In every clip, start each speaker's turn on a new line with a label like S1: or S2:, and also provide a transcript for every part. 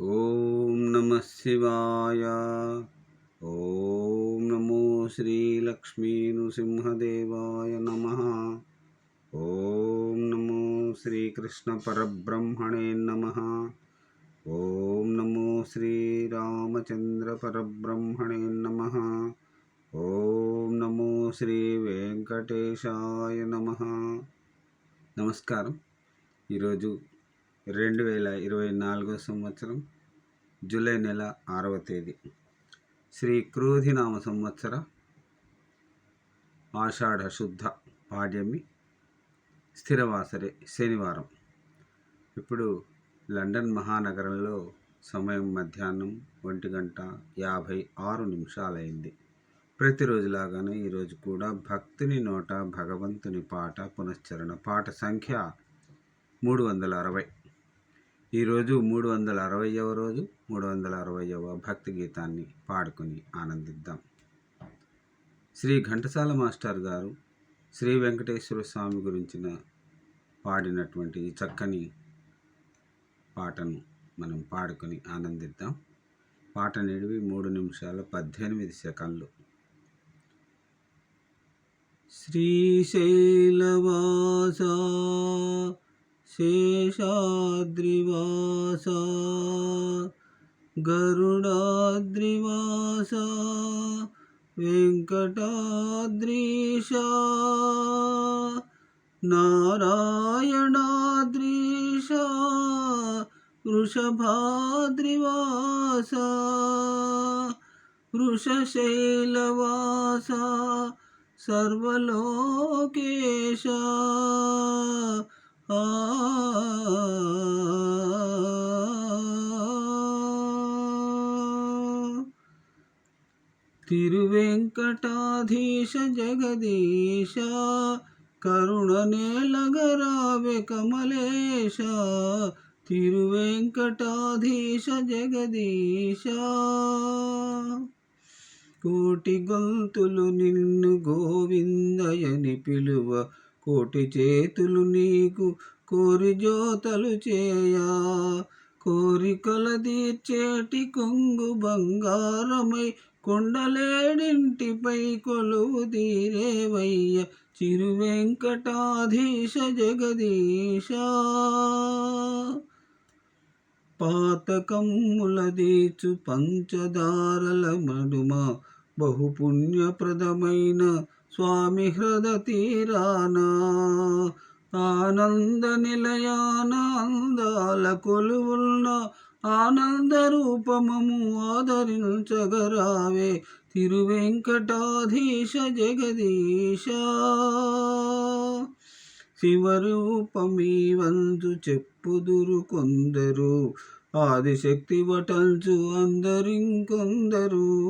S1: ఓం నమ శివాయ. ఓం నమో శ్రీలక్ష్మీ నృసింహదేవాయ నమ. ఓం నమో శ్రీకృష్ణ పరబ్రహ్మణే నమ. ఓం నమో శ్రీరామచంద్ర పరబ్రహ్మణే నమ. ఓం నమో శ్రీ వెంకటేశాయ నమ. నమస్కారం. ఈరోజు రెండు వేల ఇరవై నాలుగో సంవత్సరం జూలై నెల ఆరవ తేదీ. శ్రీ క్రోధినామ సంవత్సర ఆషాఢ శుద్ధ పాడ్యమి స్థిరవాసరే శనివారం. ఇప్పుడు లండన్ మహానగరంలో సమయం మధ్యాహ్నం ఒంటి గంట యాభై ఆరు నిమిషాలైంది. ప్రతిరోజులాగానే ఈరోజు కూడా భక్తుని నోట భగవంతుని పాట పునశ్చరణ పాట సంఖ్య మూడు వందల అరవై. ఈరోజు మూడు వందల అరవయవ రోజు మూడు వందల అరవయవ భక్తి గీతాన్ని పాడుకొని ఆనందిద్దాం. శ్రీ ఘంటసాల మాస్టర్ గారు శ్రీ వెంకటేశ్వర స్వామి గురించిన పాడినటువంటి ఈ చక్కని పాటను మనం పాడుకొని ఆనందిద్దాం. పాట నిడివి మూడు నిమిషాల పద్దెనిమిది సెకండ్లు. శ్రీశైలవాస శేషాద్రివాస గరుడాద్రివాస వెంకటాద్రీశ నారాయణాద్రీశ వృషభాద్రివాస వృషశైలవాస సర్వలోకేశ తిరువెంకటాధీశ జగదీశ కరుణనేలగరావె కమలేశ తిరువెంకటాధీశ జగదీశ. కోటి గొంతులు నిన్ను గోవిందయని పిలువ కోటి చేతులు నీకు కోరి జోతలు చేయా కోరికల తీర్చేటి కొంగు బంగారమై కొండలేడింటిపై కొలువు తీరేవయ్య చిరు వెంకటాధీశ జగదీశ. పాతకమ్ములదీచు పంచదారల మడుమ బహుపుణ్యప్రదమైన స్వామి హృద తీరానా. ఆనంద నిలయాన అందాల కొలువున్న ఆనంద రూపమము ఆదరించగరావే తిరువెంకటాధీశ జగదీశ. శివరూపమీ వంతు చెప్పుదురు కొందరు ఆదిశక్తి వటల్చు అందరింకొందరు.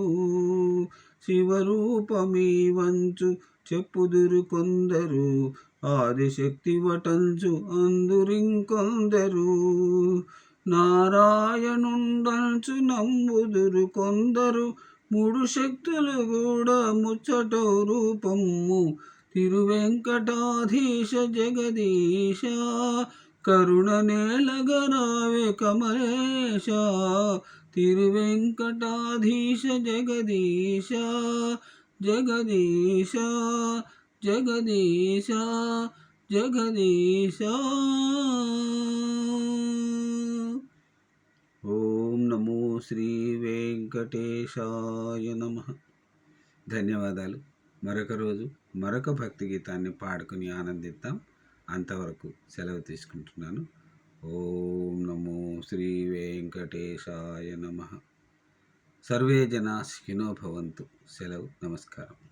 S1: శివరూపమీ వంచు చెప్పుదురు కొందరు ఆదిశక్తి వటల్చు అందరింకొందరు. నారాయణుండంచు నమ్ముదురు కొందరు మూడు శక్తులు కూడా ముచ్చట రూపము. తిరువెంకటాధీశ జగదీశ కరుణ నేలగరావే కమలేశ తిరువెంకటాధీశ జగదీశ జగదీశ జగదీశ జగదీశ ఓం నమో శ్రీ వెంకటేశాయ నమ. ధన్యవాదాలు. మరొక రోజు మరొక భక్తి గీతాన్ని పాడుకుని ఆనందిద్దాం. అంతవరకు సెలవు తీసుకుంటున్నాను. ఓం నమో శ్రీ వెంకటేశాయ నమ. సర్వే జనా సుఖినో భవంతు. సెలవు. నమస్కారం.